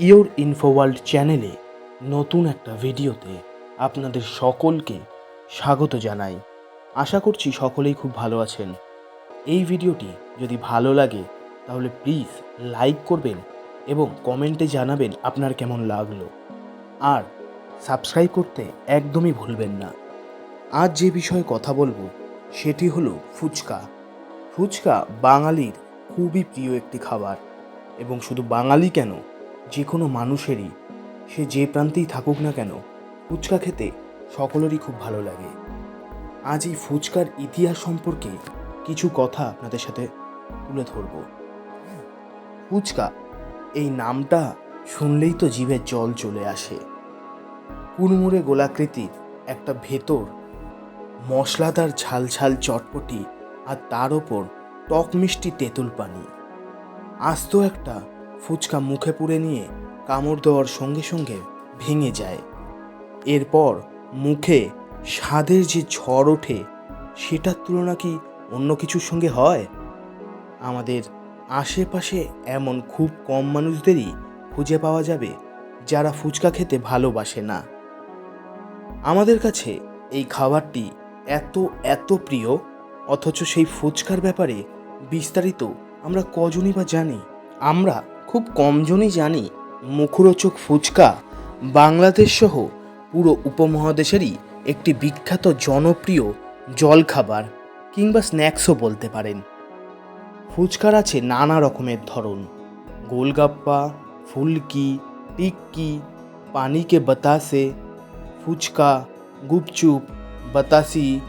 Your info world চ্যানেলে নতুন একটা ভিডিওতে আপনাদের সকলকে স্বাগত জানাই। আশা করছি সকলেই খুব ভালো আছেন। এই ভিডিওটি যদি ভালো লাগে, তাহলে প্লিজ লাইক করবেন এবং কমেন্টে জানাবেন আপনার কেমন লাগল। আর সাবস্ক্রাইব করতে একদমই ভুলবেন না। আজ যে বিষয়ে কথা বলব, সেটি হলো ফুচকা। ফুচকা বাঙালির খুবই প্রিয় একটি খাবার। এবং শুধু বাঙালি কেন যে কোনো মানুষেরই, সে যে প্রান্তেই থাকুক না কেন, ফুচকা খেতে সকলেরই খুব ভালো লাগে। আজ এই ফুচকার ইতিহাস সম্পর্কে কিছু কথা আপনাদের সাথে তুলে ধরব। ফুচকা, এই নামটা শুনলেই তো জিভে জল চলে আসে। কুড়মুড়ে গোলাকৃতির একটা ভেতর, মশলাদার ঝাল ঝাল চটপটি আর তার ওপর টক মিষ্টি তেঁতুল পানি। আস্ত একটা ফুচকা মুখে পুড়ে নিয়ে কামড় দেওয়ার সঙ্গে সঙ্গে ভেঙে যায়। এরপর মুখে স্বাদের যে ঝড় ওঠে, সেটার তুলনা কি অন্য কিছুর সঙ্গে হয়? আমাদের আশেপাশে এমন খুব কম মানুষদেরই খুঁজে পাওয়া যাবে, যারা ফুচকা খেতে ভালোবাসে না। আমাদের কাছে এই খাবারটি এত এত প্রিয়, অথচ সেই ফুচকার ব্যাপারে বিস্তারিত আমরা কজনই বা জানি। আমরা খুব কমজনই জানি মুখরোচক ফুচকা বাংলাদেশ সহ পুরো উপমহাদেশেরই একটি বিখ্যাত জনপ্রিয় জলখাবার কিংবা স্ন্যাক্সও বলতে পারেন। ফুচকার আছে নানা রকমের ধরন। গোলগাপ্পা, ফুলকি, টিক্কি, পানিকে বাতাসে, ফুচকা, গুপচুপ, বাতাসি,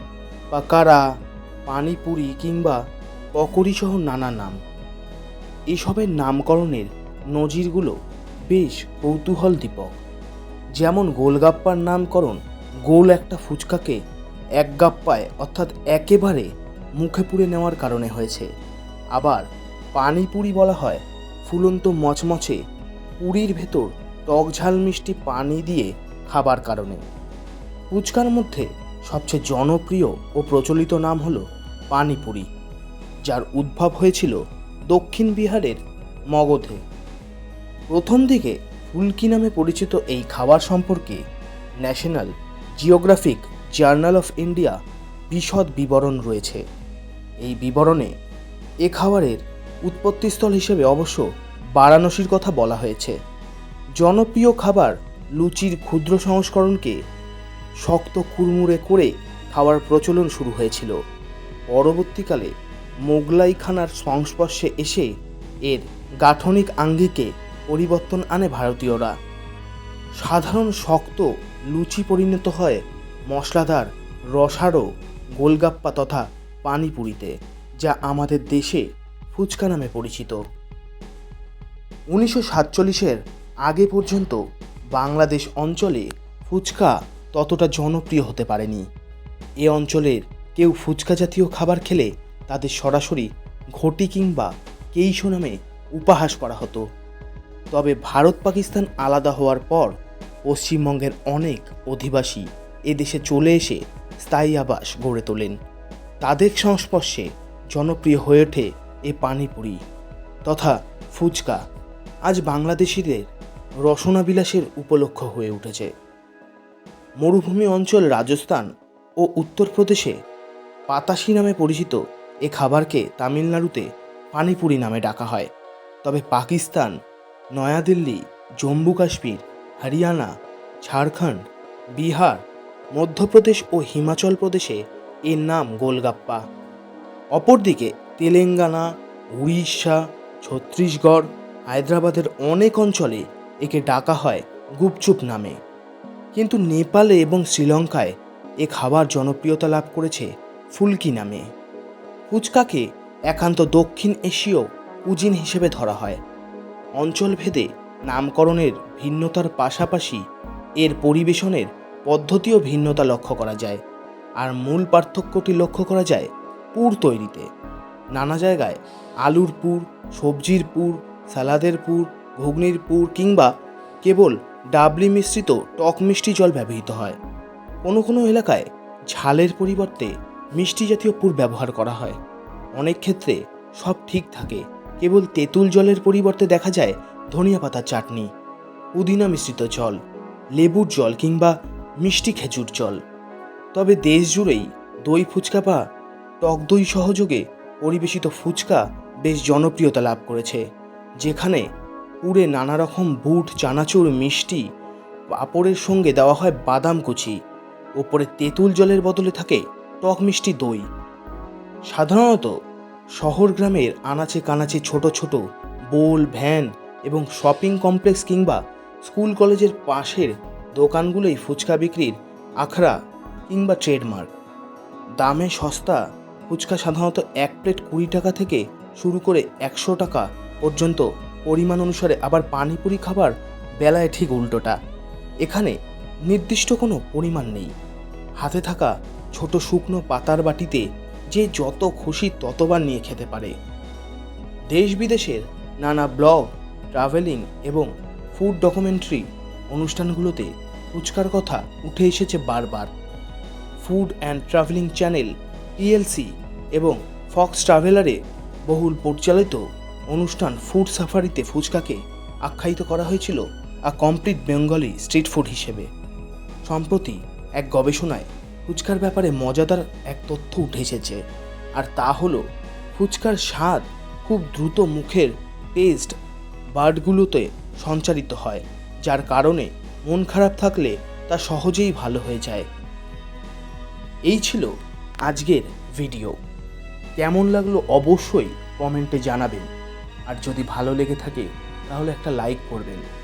পাকারা, পানিপুরি কিংবা পকোড়ি সহ নানা নাম। এসবের নামকরণের নজিরগুলো বেশ কৌতূহল দীপক। যেমন গোলগাপ্পার নামকরণ গোল একটা ফুচকাকে এক গাপ্পায় অর্থাৎ একেবারে মুখে পুড়ে নেওয়ার কারণে হয়েছে। আবার পানিপুরি বলা হয় ফুলন্ত মচমচে পুরীর ভেতর টক ঝাল মিষ্টি পানি দিয়ে খাবার কারণে। ফুচকার মধ্যে সবচেয়ে জনপ্রিয় ও প্রচলিত নাম হলো পানিপুরি, যার উদ্ভব হয়েছিল দক্ষিণ বিহারের মগধে। প্রথম দিকে ফুলকি নামে পরিচিত এই খাবার সম্পর্কে National Geographic journal of India বিশদ বিবরণ রয়েছে। এই বিবরণে এ খাবারের উৎপত্তিস্থল হিসেবে অবশ্য বারাণসীর কথা বলা হয়েছে। জনপ্রিয় খাবার লুচির ক্ষুদ্র সংস্করণকে শক্ত কুড়মুড়ে করে খাওয়ার প্রচলন শুরু হয়েছিল। পরবর্তীকালে মোগলাই খানার সংস্পর্শে এসে এর গাঠনিক আঙ্গিকে পরিবর্তন আনে ভারতীয়রা। সাধারণ শক্ত লুচি পরিণত হয় মশলাদার রসারো গোলগাপ্পা তথা পানিপুরিতে, যা আমাদের দেশে ফুচকা নামে পরিচিত। উনিশশো সাতচল্লিশের আগে পর্যন্ত বাংলাদেশ অঞ্চলে ফুচকা ততটা জনপ্রিয় হতে পারেনি। এ অঞ্চলের কেউ ফুচকা জাতীয় খাবার খেলে তাদের সরাসরি ঘটি কিংবা কেইশো নামে উপহাস করা হতো। তবে ভারত পাকিস্তান আলাদা হওয়ার পর পশ্চিমবঙ্গের অনেক অধিবাসী এদেশে চলে এসে স্থায়ী আবাস গড়ে তোলেন। তাদের সংস্পর্শে জনপ্রিয় হয়ে ওঠে এ পানিপুরি তথা ফুচকা। আজ বাংলাদেশিদের রসনাবিলাসের উপলক্ষ হয়ে উঠেছে। মরুভূমি অঞ্চল রাজস্থান ও উত্তরপ্রদেশে পাতাশি নামে পরিচিত এ খাবারকে তামিলনাড়ুতে পানিপুরি নামে ডাকা হয়। তবে পাকিস্তান, নয়াদিল্লি, জম্মু কাশ্মীর, হরিয়ানা, ঝাড়খণ্ড, বিহার, মধ্যপ্রদেশ ও হিমাচল প্রদেশে এর নাম গোলগাপ্পা। অপরদিকে তেলেঙ্গানা, উড়িষ্যা, ছত্তিশগড়, হায়দ্রাবাদের অনেক অঞ্চলে একে ডাকা হয় গুপচুপ নামে। কিন্তু নেপালে এবং শ্রীলঙ্কায় এ খাবার জনপ্রিয়তা লাভ করেছে ফুলকি নামে। ফুচকাকে একান্ত দক্ষিণ এশীয় কুজিন হিসেবে ধরা হয়। অঞ্চলভেদে নামকরণের ভিন্নতার পাশাপাশি এর পরিবেশনের পদ্ধতিও ভিন্নতা লক্ষ্য করা যায় আর মূল পার্থক্যটি লক্ষ্য করা যায় পুর তৈরিতে। নানা জায়গায় আলুর পুর, সবজির পুর, সালাদের পুর, ঘুগনির পুর কিংবা কেবল ডাবলি মিশ্রিত টক মিষ্টি জল ব্যবহৃত হয়। কোনো কোনো এলাকায় ঝালের পরিবর্তে মিষ্টি জাতীয় পুর ব্যবহার করা হয়। অনেক ক্ষেত্রে সব ঠিক থাকে। কেবল তেঁতুল জলের পরিবর্তে দেখা যায় ধনিয়া পাতার চাটনি, পুদিনা মিশ্রিত জল, লেবুর জল কিংবা মিষ্টি খেজুর জল। তবে দেশ জুড়েই দই ফুচকা বা টক দই সহযোগে পরিবেশিত ফুচকা বেশ জনপ্রিয়তা লাভ করেছে। যেখানে পুরে নানা রকম বুট, চানাচুর, মিষ্টি, পাঁপড়ের সঙ্গে দেওয়া হয় বাদাম কুচি। ওপরে তেঁতুল জলের বদলে থাকে টক মিষ্টি দই। সাধারণত শহর গ্রামের আনাচে কানাচে ছোট ছোট বোল, ভ্যান এবং শপিং কমপ্লেক্স কিংবা স্কুল কলেজের পাশের দোকানগুলোই ফুচকা বিক্রির আখড়া কিংবা ট্রেডমার্ক। দামে সস্তা ফুচকা সাধারণত এক প্লেট কুড়ি টাকা থেকে শুরু করে একশো টাকা পর্যন্ত। পরিমাণ অনুসারে আবার পানিপুরি খাবার বেলায় ঠিক উল্টোটা। এখানে নির্দিষ্ট কোনো পরিমাণ নেই। হাতে থাকা ছোট শুকনো পাতার বাটিতে যে যত খুশি ততবার নিয়ে খেতে পারে। দেশ বিদেশের নানা ব্লগ, ট্রাভেলিং এবং ফুড ডকুমেন্টারি অনুষ্ঠানগুলোতে ফুচকার কথা উঠে এসেছে বারবার। Food and travelling channel TLC এবং ফক্স ট্রাভেলারে বহুল পরিচালিত অনুষ্ঠান ফুড সাফারিতে ফুচকাকে আখ্যায়িত করা হয়েছিল a complete Bengali street food হিসেবে। সম্প্রতি এক গবেষণায় ফুচকার ব্যাপারে মজাদার এক তথ্য উঠে এসেছে। আর তা হলো, ফুচকার স্বাদ খুব দ্রুত মুখের টেস্ট বার্ডগুলোতে সঞ্চারিত হয়, যার কারণে মন খারাপ থাকলে তা সহজেই ভালো হয়ে যায়। এই ছিল আজকের ভিডিও কেমন লাগল অবশ্যই কমেন্টে জানাবেন। আর যদি ভালো লেগে থাকে, তাহলে একটা লাইক করবেন।